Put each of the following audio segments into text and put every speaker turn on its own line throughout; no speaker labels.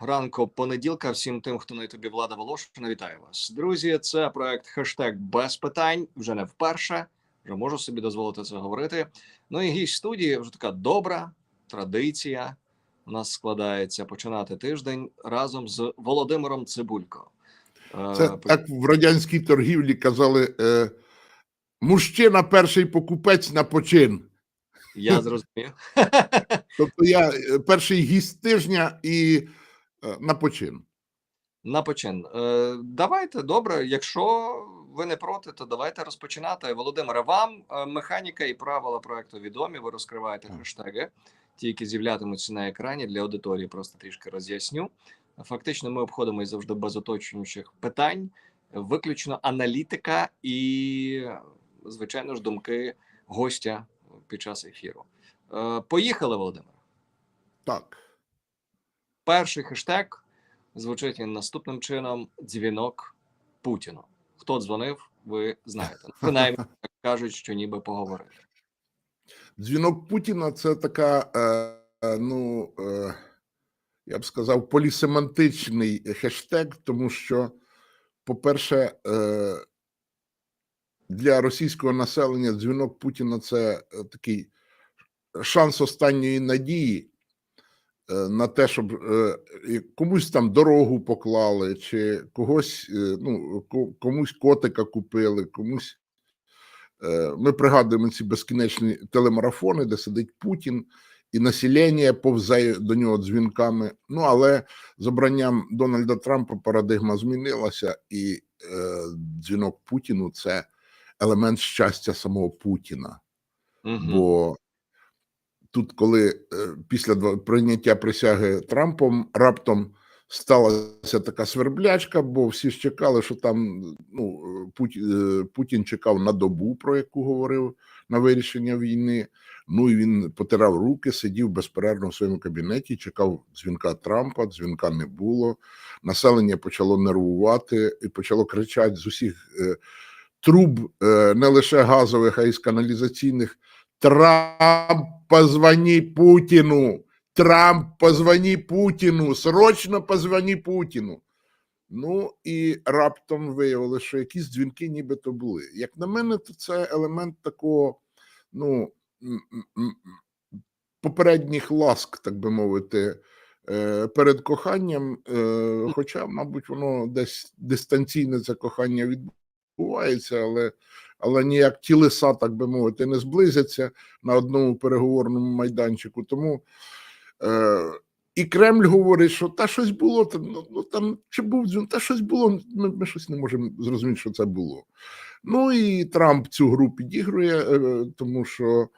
Ранку понеділка. Всім тим, хто на тобі влада Волошина. Вітаю вас, друзі. Це проект хештег без питань. Вже не вперше. Вже можу собі дозволити це говорити. Ну і гість студії вже така добра традиція. У нас складається починати тиждень разом з Володимиром Цибулько. Е,
так в радянській торгівлі казали: е, мужчина перший покупець на почин.
Я зрозумів.
Тобто я е, перший гість тижня і е, на почин.
На почин. Е, давайте добре. Якщо ви не проти, то давайте розпочинати. Володимире, вам механіка і правила проекту відомі. Ви розкриваєте хештеги, ті, які з'являтимуться на екрані для аудиторії. Просто трішки роз'ясню. Фактично, ми обходимося завжди без уточнюючих питань, виключно аналітика і, звичайно ж, думки гостя під час ефіру. Е, поїхали, Володимире.
Так.
Перший хештег звучить він наступним чином: дзвінок Путіну. Хто дзвонив, ви знаєте. Принаймні кажуть, що ніби поговорили.
Дзвінок Путіна це така, е, е, ну, е, я б сказав, полісемантичний хештег, тому що, по-перше, е, для російського населення дзвінок Путіна це е, такий шанс останньої надії е, на те, щоб е, комусь там дорогу поклали, чи когось, ну, комусь котика купили, комусь. Ми пригадуємо ці безкінечні телемарафони, де сидить Путін, і населення повзає до нього дзвінками. Ну але з обранням Дональда Трампа парадигма змінилася, і е, дзвінок Путіну це елемент щастя самого Путіна.
Мгм.
Бо тут, коли е, після прийняття присяги Трампом раптом сталася така сверблячка, бо всі ж чекали, що там ну, Путін, Путін чекав на добу, про яку говорив на вирішення війни. Ну і він потирав руки, сидів безперервно в своєму кабінеті, чекав дзвінка Трампа, дзвінка не було. Населення почало нервувати і почало кричати з усіх е, труб, е, не лише газових, а й з каналізаційних. Трамп, позвони Путіну. Трамп, позвони Путіну. Срочно позвони Путіну. Ну і раптом виявилося, що якісь дзвінки нібито були. Як на мене, то це елемент такого, ну, попередніх ласк, так би мовити, е, перед коханням. Е, Хоча, мабуть, воно десь дистанційне це кохання відбувається, але, але ніяк ті лиса, так би мовити, не зблизяться на одному переговорному майданчику. Тому е, і Кремль говорить, що та щось було, та, ну, ну там чи був дзвін, та щось було. Ми, ми щось не можемо зрозуміти, що це було. Ну і Трамп цю гру підігрує, е, тому що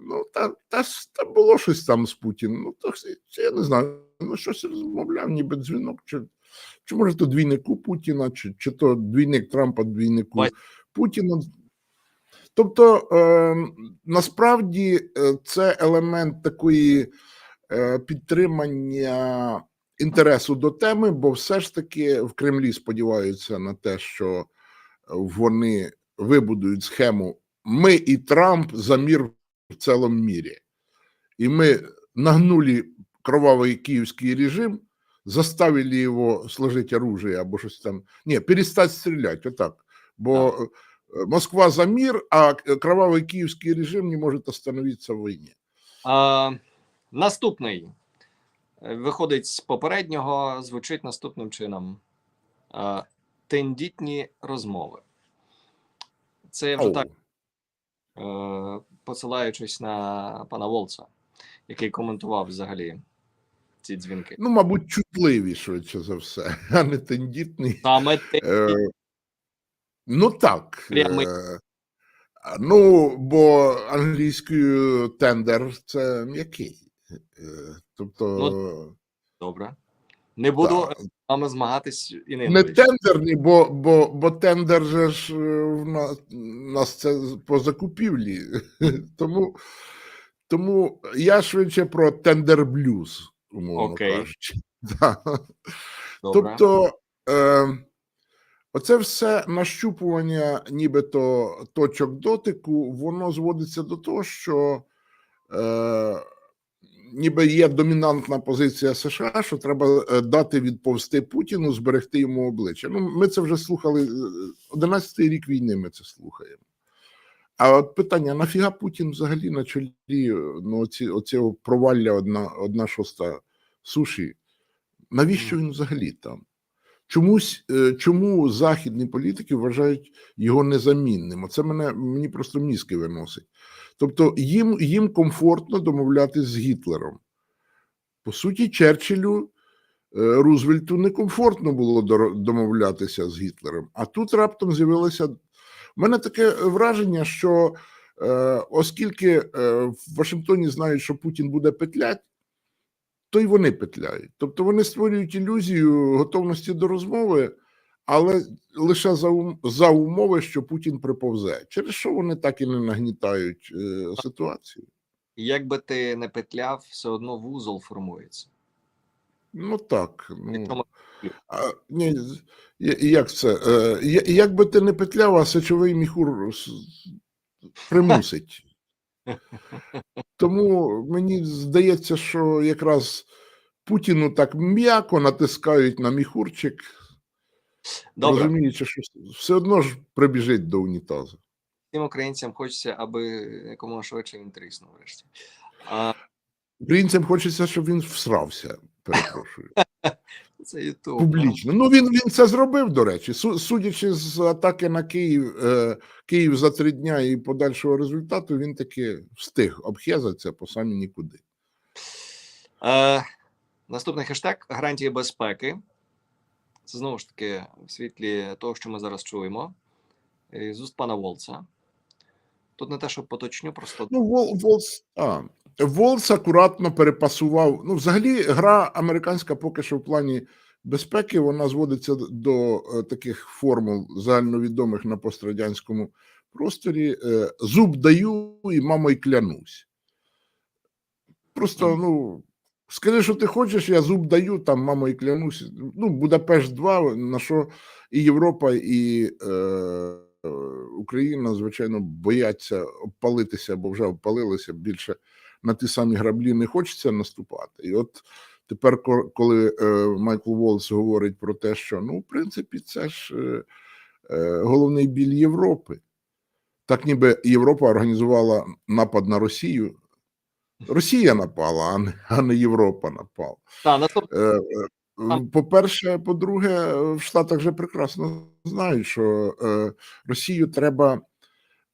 ну та, та, та було щось там з Путіним. Ну то я не знаю. Ну щось розмовляв, ніби дзвінок, чи, чи може то двійнику Путіна, чи, чи то двійник Трампа двійнику
Бать.
Путіна. Тобто е, насправді е, це елемент такої е, підтримання інтересу до теми, бо все ж таки в Кремлі сподіваються на те, що вони вибудують схему ми і Трамп за мір в цілому мірі. І ми нагнули кровавий київський режим, заставили його сложить оружие або щось там. Ні, перестать стріляти, отак. Бо е, Москва за мир, а кровавий київський режим не може остановитися в війні.
А, наступний Е, виходить з попереднього, звучить наступним чином: а, тендітні розмови. Це я вже так, е, посилаючись на пана Волца, який коментував взагалі ці дзвінки.
Ну, мабуть, чутливі, швидше за все, а не тендітний.
Саме те,
Е, ну так.
Прямий.
Е, ну, бо англійською тендер це м'який. Е, тобто,
добре. Не буду з вами змагатись і не,
не тендерні, бо, бо, бо тендер же ж в нас, нас це по закупівлі. тому, тому я швидше про тендер блюз, умовно
Окей.
кажучи. Да.
Добре.
Тобто, е, оце все нащупування, нібито точок дотику, воно зводиться до того, що е, ніби є домінантна позиція США, що треба е, дати відповсти Путіну, зберегти йому обличчя. Ну, ми це вже слухали 11-й рік війни. Ми це слухаємо. А от питання: нафіга Путін взагалі на чолі е, ну, оці, оцього провалля одна, одна шоста суші? Навіщо він взагалі там? Чомусь е, чому західні політики вважають його незамінним? Оце мене мені просто мізки виносить. Тобто їм, їм комфортно домовлятися з Гітлером. По суті, Черчиллю, е, Рузвельту некомфортно було домовлятися з Гітлером. А тут раптом з'явилося. У мене таке враження, що е, оскільки е, в Вашингтоні знають, що Путін буде петлять, то й вони петляють. Тобто вони створюють ілюзію готовності до розмови, але лише за, ум, за умови, що Путін приповзе. Через що вони так і не нагнітають е, ситуацію?
Як би ти не петляв, все одно вузол формується.
Ну так. Ну, а, ні, як це? Е, як би ти не петляв, а сечовий міхур примусить. Тому мені здається, що якраз Путіну так м'яко натискають на міхурчик,
добре.
розуміючи, що все одно ж прибіжить до унітазу.
Всім українцям хочеться, аби якомога швидше він тріснув врешті. А
Українцям хочеться, щоб він всрався. Перепрошую.
це Ютуб.
Публічно. Ну він, він це зробив, до речі. Судячи з атаки на Київ, е, Київ за три дня і подальшого результату, він таки встиг обхезатися по самі нікуди.
Е, наступний хештег гарантії безпеки. Це знову ж таки в світлі того, що ми зараз чуємо. е, З уст пана Волца. Тут не те, що поточню, просто
Ну, Вол, а, Волс акуратно перепасував. Ну, взагалі, гра американська поки що в плані безпеки, вона зводиться до е, таких формул загальновідомих на пострадянському просторі: е, зуб даю і мамою клянусь. Просто, ну. Скажи, що ти хочеш, я зуб даю, там мамою клянусь. Ну, Будапешт 2, на що і Європа, і е, Україна, звичайно, бояться обпалитися, бо вже обпалилися більше на ті самі граблі не хочеться наступати. І от тепер, коли е, Майкл Волс говорить про те, що ну, в принципі, це ж е, е, головний біль Європи. Так ніби Європа організувала напад на Росію. Росія напала, а не, а не Європа напала. По-перше, по-друге, в Штатах вже прекрасно знають, що Росію треба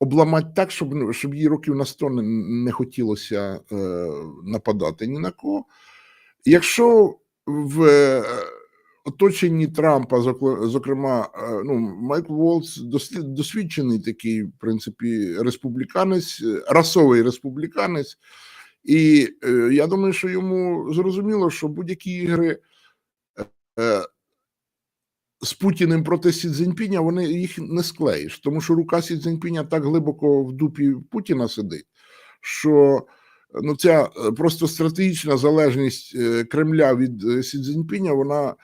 обламати так, щоб, ну, щоб їй років на сто не, не хотілося е, нападати ні на кого. Якщо в е, оточенні Трампа, зокрема, е, ну, Майкл Волц дослід, досвідчений такий, в принципі, республіканець, е, расовий республіканець. І е, я думаю, що йому зрозуміло, що будь-які ігри е, з Путіним проти Сі Цзіньпіня, вони їх не склеїш, тому що рука Сі Цзіньпіня так глибоко в дупі Путіна сидить, що ну, ця е, просто стратегічна залежність е, Кремля від е, Сі Цзіньпіня, вона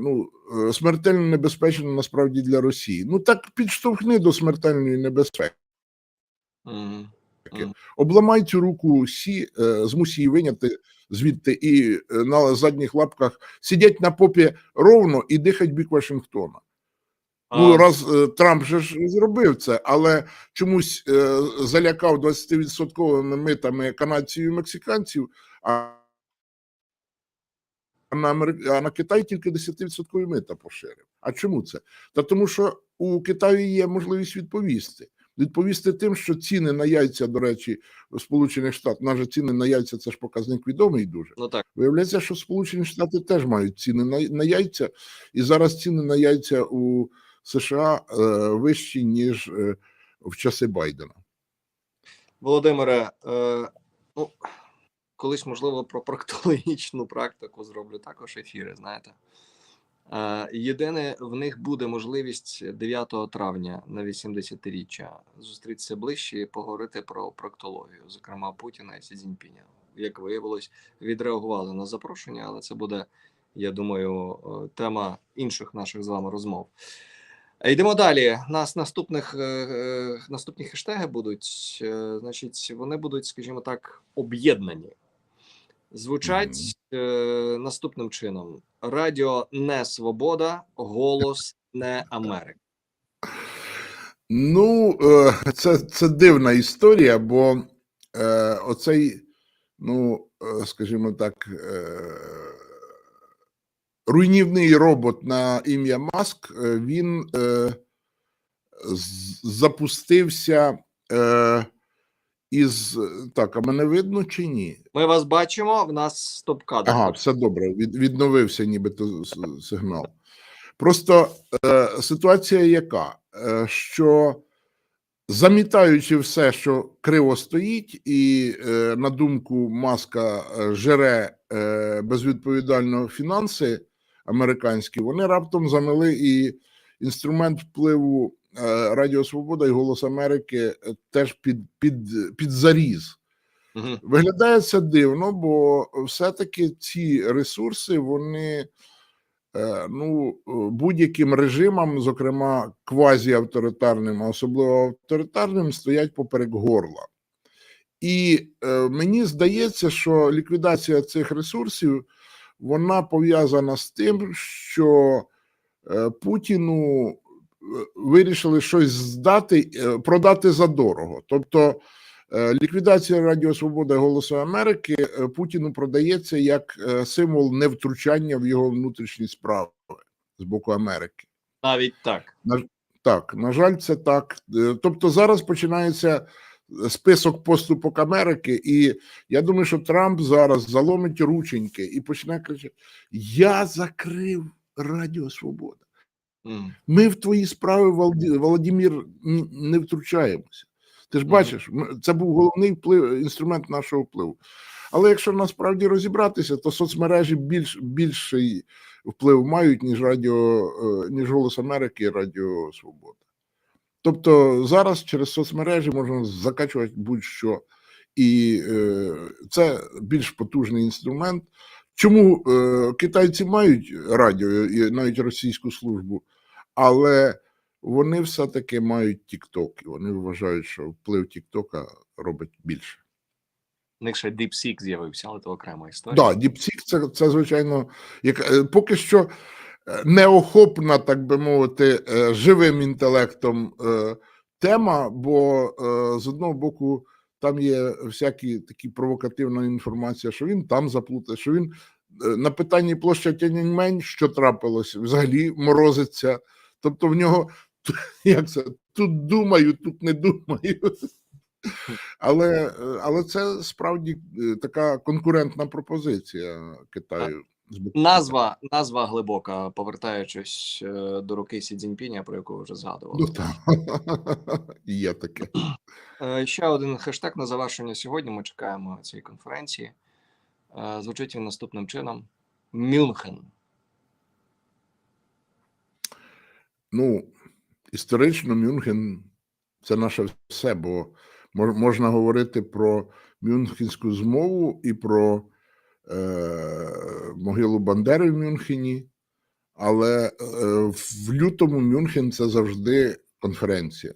ну, смертельно небезпечна насправді для Росії. Ну так підштовхни до смертельної небезпеки.
Мгм.
Обламай цю руку сі, змусь її виняти звідти і е, на задніх лапках сидять на попі ровно і дихать бік Вашингтона. Ну, раз е, Трамп же ж зробив це, але чомусь е, залякав 20% митами канадців і мексиканців, а на, Амери- а на Китай тільки 10% мита поширив. А чому це? Та тому, що у Китаю є можливість відповісти. Відповісти тим, що ціни на яйця, до речі, в Сполучених Штатах, на же ціни на яйця це ж показник відомий дуже.
Ну так.
Виявляється, що Сполучені Штати теж мають ціни на, на яйця, і зараз ціни на яйця у США е, вищі, ніж е, в часи Байдена.
Володимире, е, ну, колись, можливо, про проктологічну практику зроблю також ефіри, знаєте. Єдине, в них буде можливість 9 травня на 80-річчя зустрітися ближче і поговорити про проктологію, зокрема Путіна і Сі Цзіньпіня. Як виявилось, відреагували на запрошення, але це буде, я думаю, тема інших наших з вами розмов. Е, Йдемо далі. Нас наступних е, е, наступні хештеги будуть. Значить, вони будуть, скажімо так, об'єднані. звучать е, наступним чином: Радіо не Свобода, голос не Америки.
Ну, е, це, це дивна історія, бо е, оцей, ну, е, скажімо так, е, руйнівний робот на ім'я Маск, він е, запустився е, із. Так, а мене видно чи ні?
Ми вас бачимо. В нас стоп-кадр.
Ага, все добре. Від, відновився нібито сигнал. Просто е, ситуація яка? Е, що замітаючи все, що криво стоїть, і е, на думку Маска е, жере е, безвідповідально фінанси американські, вони раптом замели і інструмент впливу е, Радіо Свобода і Голос Америки е, теж під, під, під заріз.
Мгм.
Виглядає це дивно, бо все-таки ці ресурси вони е, ну, е, будь-яким режимам, зокрема квазіавторитарним, а особливо авторитарним, стоять поперек горла. І е, мені здається, що ліквідація цих ресурсів вона пов'язана з тим, що е, Путіну е, вирішили щось здати, е, продати задорого. Тобто Е, Ліквідація Радіо Свобода і Голосу Америки е, Путіну продається як символ невтручання в його внутрішні справи з боку Америки.
Навіть так.
На, Так, на жаль, це так. Тобто зараз починається список поступок Америки, і я думаю, що Трамп зараз заломить рученьки і почне кричати: Я закрив Радіо Свобода. Ми в твої справи, Володимир, не втручаємося. Ти ж бачиш, це був головний вплив, інструмент нашого впливу. Але якщо насправді розібратися, то соцмережі більш, більший вплив мають, ніж радіо, е, ніж Голос Америки і Радіо Свобода. Тобто зараз через соцмережі можна закачувати будь-що, і е, це більш потужний інструмент. Чому е, китайці мають радіо і навіть російську службу, але вони все-таки мають TikTok, і вони вважають, що вплив TikTok робить більше.
У них ще DeepSeek з'явився, але це окрема історія.
Так, да, DeepSeek це, це звичайно, як, е, поки що е, неохопна, так би мовити, е, живим інтелектом тема, бо з одного боку там є всякі такі провокативна інформація, що він там заплутає, що він на питанні площа Тяньаньмень, що трапилось, взагалі морозиться. Тобто в нього як це тут думаю, тут не думаю. Але, але це справді е, така конкурентна пропозиція Китаю.
Назва, назва глибока, повертаючись е, до руки Сі Цзіньпіня, про яку ви вже згадували.
Ну, так. Є таке.
Е, Ще один хештег на завершення сьогодні. Ми чекаємо цієї конференції. Звучить він наступним чином: Мюнхен.
Ну, історично Мюнхен це наше все, бо можна говорити про Мюнхенську змову і про е, могилу Бандери в Мюнхені, але е, в лютому Мюнхен це завжди конференція.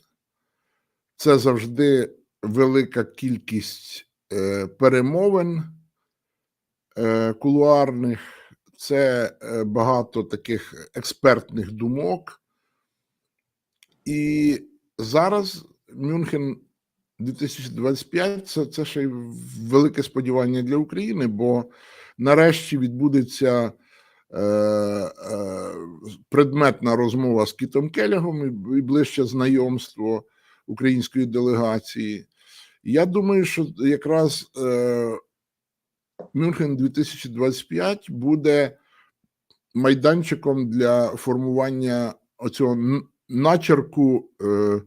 Це завжди велика кількість е, перемовин е, кулуарних, це е, багато таких експертних думок. І зараз Мюнхен 2025 це, це ще й велике сподівання для України, бо нарешті відбудеться е, е, предметна розмова з Кітом Келягом і, ближче знайомство української делегації. Я думаю, що якраз е, Мюнхен 2025 буде майданчиком для формування оцього начерку е,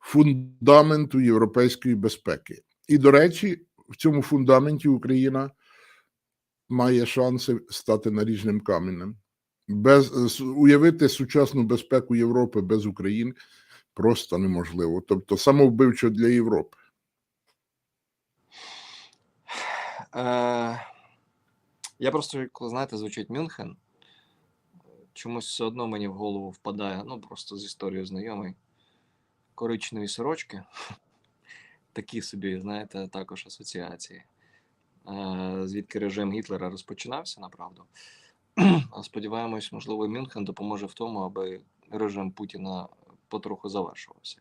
фундаменту європейської безпеки. І, до речі, в цьому фундаменті Україна має шанси стати наріжним каменем. Без уявити сучасну безпеку Європи без України просто неможливо. Тобто самовбивчо для Європи.
Е, я просто, коли знаєте, звучить Мюнхен, чомусь все одно мені в голову впадає, ну просто з історією знайомий. Коричневі сорочки. Такі собі, знаєте, також асоціації. е, звідки режим Гітлера розпочинався, направду. А сподіваємось, можливо, Мюнхен допоможе в тому, аби режим Путіна потроху завершувався.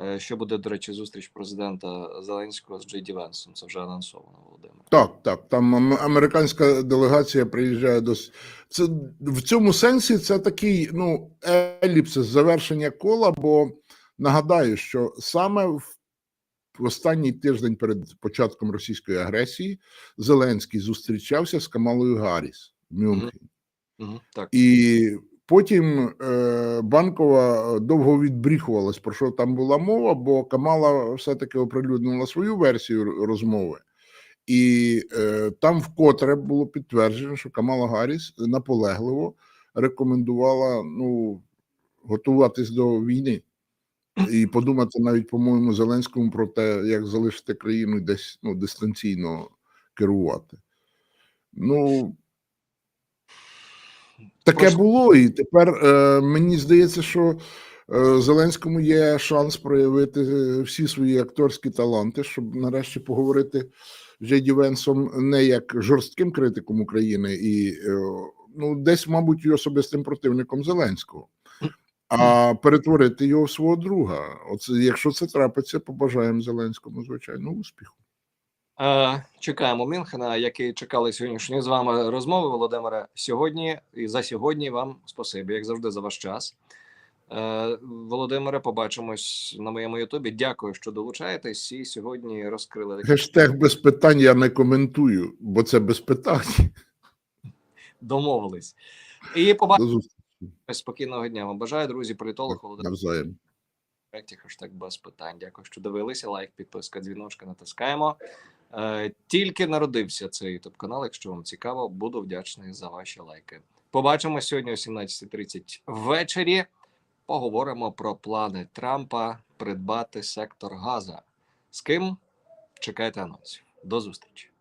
Е, Що буде, до речі, зустріч президента Зеленського з Джей Ді Венсом? Це вже анонсовано, Володимир.
Так, так. Там американська делегація приїжджає до це в цьому сенсі. Це такий ну еліпсис завершення кола. Бо нагадаю, що саме в останній тиждень перед початком російської агресії Зеленський зустрічався з Камалою Гарріс в Мюнхені.
Угу, так.
І потім е, банкова довго відбріхувалась, про що там була мова, бо Камала все-таки оприлюднила свою версію розмови. І е, там вкотре було підтверджено, що Камала Гарріс наполегливо рекомендувала ну, готуватись до війни і подумати навіть, по-моєму, Зеленському про те, як залишити країну і десь ну, дистанційно керувати. Ну, Таке
Просто-
було, і тепер е, мені здається, що е, Зеленському є шанс проявити е, всі свої акторські таланти, щоб нарешті поговорити з Джейді Венсом не як жорстким критиком України і е, ну, десь, мабуть, і особистим противником Зеленського, а перетворити його в свого друга. Оце, якщо це трапиться, побажаємо Зеленському, звичайно, успіху.
Чекаємо Мюнхена, який чекали сьогоднішньої з вами розмови, Володимире. Сьогодні і за сьогодні вам спасибі, як завжди, за ваш час. Е, Володимире, побачимось на моєму Ютубі. Дякую, що долучаєтесь. І сьогодні розкрили такі
Гештег без питань я не коментую, бо це без питань.
домовились. І побачимось спокійного дня. Вам бажаю, друзі, політолог Володимир.
Навзаєм.
хештег без питань. Дякую, що дивилися. Лайк, підписка, дзвіночка натискаємо. Е, тільки народився цей ютуб канал. Якщо вам цікаво, буду вдячний за ваші лайки. Побачимо сьогодні о 17.30 ввечері. Поговоримо про плани Трампа придбати сектор Газа. З ким чекайте анонсів. До зустрічі.